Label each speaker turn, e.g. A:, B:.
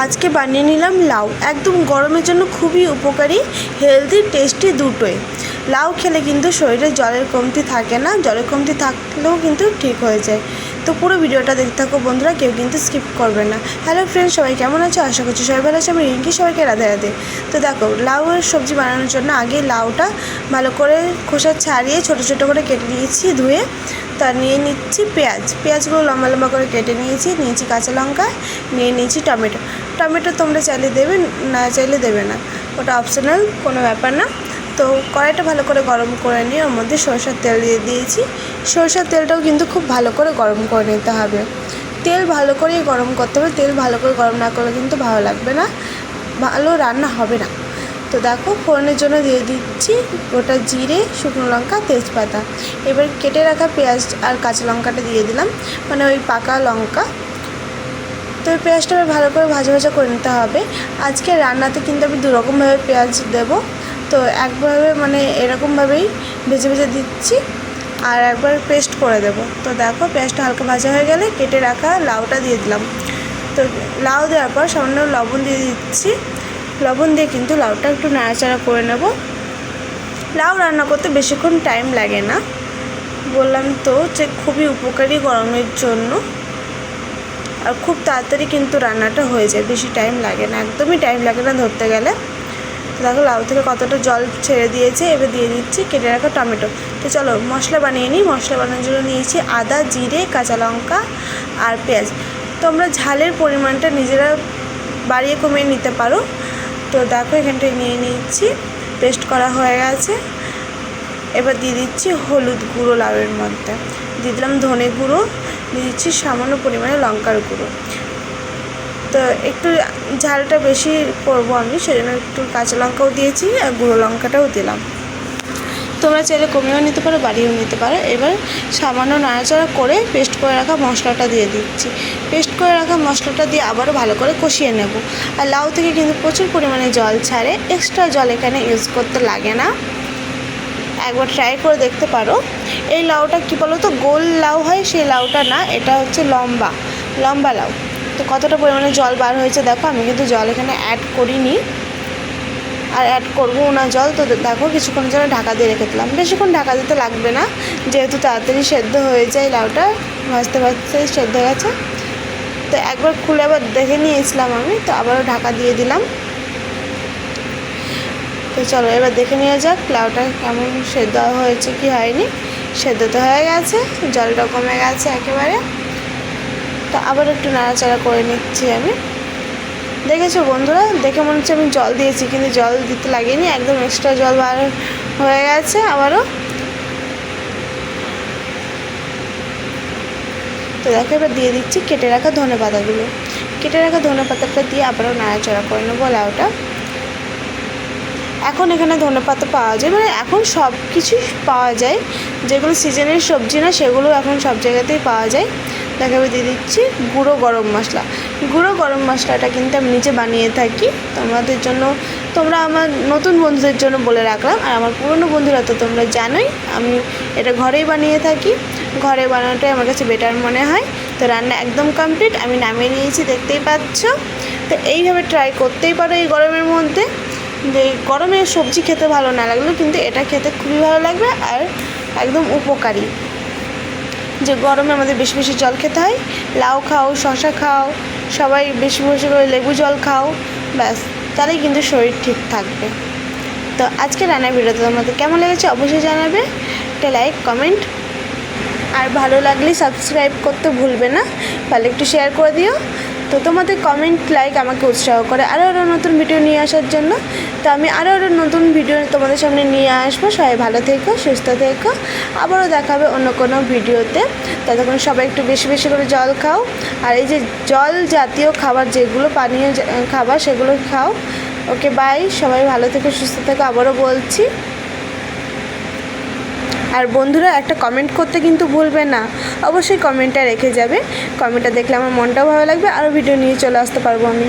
A: আজকে বানিয়ে নিলাম লাউ। একদম গরমের জন্য খুবই উপকারী হেলদি টেস্টি দুটোই। লাউ খেলে কিন্তু শরীরে জলের কমতি থাকে না, জলের কমতি থাকলেও কিন্তু ঠিক হয়ে যায়। তো পুরো ভিডিওটা দেখতে থাকো বন্ধুরা, কেউ কিন্তু স্কিপ করবে না। হ্যালো ফ্রেন্ডস সবাই কেমন আছো? আশা করছি সবাই ভালো আছে। আমি রিঙ্কি, সবাইকে রাধে রাধে। তো দেখো, লাউয়ের সবজি বানানোর জন্য আগে লাউটা ভালো করে খোসা ছাড়িয়ে ছোটো ছোটো করে কেটে নিয়েছি ধুয়ে। তার নিয়ে নিচ্ছি পেঁয়াজ। পেঁয়াজগুলো লম্বা লম্বা করে কেটে নিয়েছি। নিয়েছি কাঁচা লঙ্কা, নিয়ে নিয়েছি টমেটো। টমেটো তোমরা চাইলে দেবে, না চাইলে দেবে না। ওটা অপশনাল কোনো ব্যাপার না। তো কড়াইটা ভালো করে গরম করে নিয়ে ওর মধ্যে সরষের তেল দিয়ে দিয়েছি। সরষের তেলটাও কিন্তু খুব ভালো করে গরম করে নিতে হবে। তেল ভালো করেই গরম করতে হবে। তেল ভালো করে গরম না করলে কিন্তু ভালো লাগবে না। ভালো রান্না হবে না। তো দেখো, ফোড়নের জন্য দিয়ে দিচ্ছি গোটা জিরে, শুকনো লঙ্কা, তেজপাতা। এবার কেটে রাখা পেঁয়াজ আর কাঁচা লঙ্কাটা দিয়ে দিলাম। মানে ওই পাকা লঙ্কা। তো এই পেঁয়াজটা ভালো করে ভাজা ভাজা করে নিতে হবে। আজকে রান্নাতে কিন্তু আমি দুরকমভাবে পেঁয়াজ দেবো। তো একভাবে মানে এরকমভাবেই ভেজে ভেজে দিচ্ছি আর একবার পেস্ট করে দেব। তো দেখো পেঁয়াজটা হালকা ভাজা হয়ে গেলে কেটে রাখা লাউটা দিয়ে দিলাম। তো লাউ দেওয়ার পর সামান্য লবণ দিয়ে দিচ্ছি। লবণ দিয়ে কিন্তু লাউটা একটু নাড়াচাড়া করে নেব। লাউ রান্না করতে বেশিক্ষণ টাইম লাগে না। বললাম তো যে খুবই উপকারী গরমের জন্য। আর খুব তাড়াতাড়ি কিন্তু রান্নাটা হয়ে যায়, বেশি টাইম লাগে না, একদমই টাইম লাগে না ধরতে গেলে। দেখো লাউ থেকে কতটা জল ছেড়ে দিয়েছে, এবার দিয়ে দিচ্ছি কেটে রাখা টমেটো। তো চলো মশলা বানিয়ে নিই। মশলা বানানোর জন্য নিয়েছি আদা, জিরে, কাঁচা লঙ্কা আর পেঁয়াজ। তোমরা ঝালের পরিমাণটা নিজেরা বাড়িয়ে কমিয়ে নিতে পারো। তো দেখো এখানটায় নিয়ে নিচ্ছি। পেস্ট করা হয়ে গেছে। এবার দিয়ে দিচ্ছি হলুদ গুঁড়ো লাউয়ের মধ্যে। দিয়ে দিলাম ধনে গুঁড়ো। দিয়ে দিচ্ছি সামান্য পরিমাণে লঙ্কার গুঁড়ো। তো একটু ঝালটা বেশি করব আমি, সেজন্য একটু কাঁচা লঙ্কাও দিয়েছি আর গুঁড়ো লঙ্কাটাও দিলাম। তোমরা চাইলে কমিয়েও নিতে পারো বাড়িয়েও নিতে পারো। এবার সামান্য নাড়াচাড়া করে পেস্ট করে রাখা মশলাটা দিয়ে দিচ্ছি। পেস্ট করে রাখা মশলাটা দিয়ে আবারও ভালো করে কষিয়ে নেব। আর লাউ থেকে কিন্তু প্রচুর পরিমাণে জল ছাড়ে, এক্সট্রা জল এখানে ইউজ করতে লাগে না। একবার ট্রাই করে দেখতে পারো। এই লাউটা কী বলো তো গোল লাউ হয়, সেই লাউটা না, এটা হচ্ছে লম্বা লম্বা লাউ। তো কতটা পরিমাণে জল বার হয়েছে দেখো, আমি কিন্তু জল এখানে অ্যাড করিনি। আর অ্যাড করব না জল, তো দেখো কিছুক্ষণ জন্য ঢাকা দিয়ে রেখে দিলাম। বেশিক্ষণ ঢাকা দিতে লাগবে না, যেহেতু তাড়াতাড়ি সেদ্ধ হয়ে যায় লাউটা, ভাজতে ভাজতে সেদ্ধ গেছে। তো একবার খুলে আবার দেখে নিয়েছিলাম আমি, তো আবারও ঢাকা দিয়ে দিলাম। তো চলো এবার দেখে নেওয়া যাক লাউটা কেমন সেদ্ধ হয়েছে কি হয়নি। সেদ্ধ তো হয়ে গেছে জলটা কমে গেছে একেবারে। তো আবার একটু নাড়াচাড়া করে নিচ্ছি আমি। দেখেছ বন্ধুরা? দেখে মনে হচ্ছে আমি জল দিয়েছি, কিন্তু জল দিতে লাগেনি, একদম এক্সট্রা জল বার হয়ে গেছে আবারও। তো দেখো, এবার দিয়ে দিচ্ছি কেটে রাখা ধনে পাতাগুলো। কেটে রাখা ধনে পাতাটা দিয়ে আবারও নাড়াচাড়া করে নেব লাউটা। এখন এখানে ধনে পাতা পাওয়া যায় মানে এখন সব কিছুই পাওয়া যায়। যেগুলো সিজনের সবজি না, সেগুলো এখন সব জায়গাতেই পাওয়া যায়। দেখাবে, দিয়ে দিচ্ছি গুঁড়ো গরম মশলা। গুঁড়ো গরম মশলাটা কিন্তু আমি নিজে বানিয়ে থাকি। তোমাদের জন্য, তোমরা আমার নতুন বন্ধুদের জন্য বলে রাখলাম। আর আমার পুরনো বন্ধুরা তো তোমরা জানোই, আমি এটা ঘরেই বানিয়ে থাকি। ঘরে বানানোটাই আমার কাছে বেটার মনে হয়। তো রান্না একদম কমপ্লিট আমি নামিয়ে নিয়েছি, দেখতেই পাচ্ছ। তো এইভাবে ট্রাই করতেই পারো এই গরমের মধ্যে। যে গরমে সবজি খেতে ভালো না লাগলেও কিন্তু এটা খেতে খুবই ভালো লাগবে আর একদম উপকারী। যে গরমে আমাদের বেশি বেশি জল খেতে হয়। লাউ খাও শশা খাও, সবাই বেশি বেশি করে লেবু জল খাও, ব্যাস তাহলেই কিন্তু শরীর ঠিক থাকবে। তো আজকে রান্নার ভিডিওটা তোমাদের কেমন লেগেছে অবশ্যই জানাবে। একটা লাইক কমেন্ট আর ভালো লাগলে সাবস্ক্রাইব করতে ভুলবে না। তাহলে একটু শেয়ার করে দিও। তো তোমাদের কমেন্ট লাইক আমাকে উৎসাহ করে আরও আরও নতুন ভিডিও নিয়ে আসার জন্য। তো আমি আরও আরও নতুন ভিডিও তোমাদের সামনে নিয়ে আসব। সবাই ভালো থেকো, সুস্থ থেকো। আবারও দেখাবে অন্য কোনো ভিডিওতে ততক্ষণ সবাই একটু বেশি বেশি করে জল খাও। আর এই যে জল জাতীয় খাবার যেগুলো পানীয় খাবার সেগুলো খাও। ওকে বাই সবাই ভালো থেকো, সুস্থ থেকো। আবারও বলছি। আর বন্ধুরা, একটা কমেন্ট করতে কিন্তু ভুলবে না। অবশ্যই কমেন্টটা রেখে যাবে। কমেন্টটা দেখলে আমার মনটাও ভালো লাগবে, আরও ভিডিও নিয়ে চলে আসতে পারব আমি।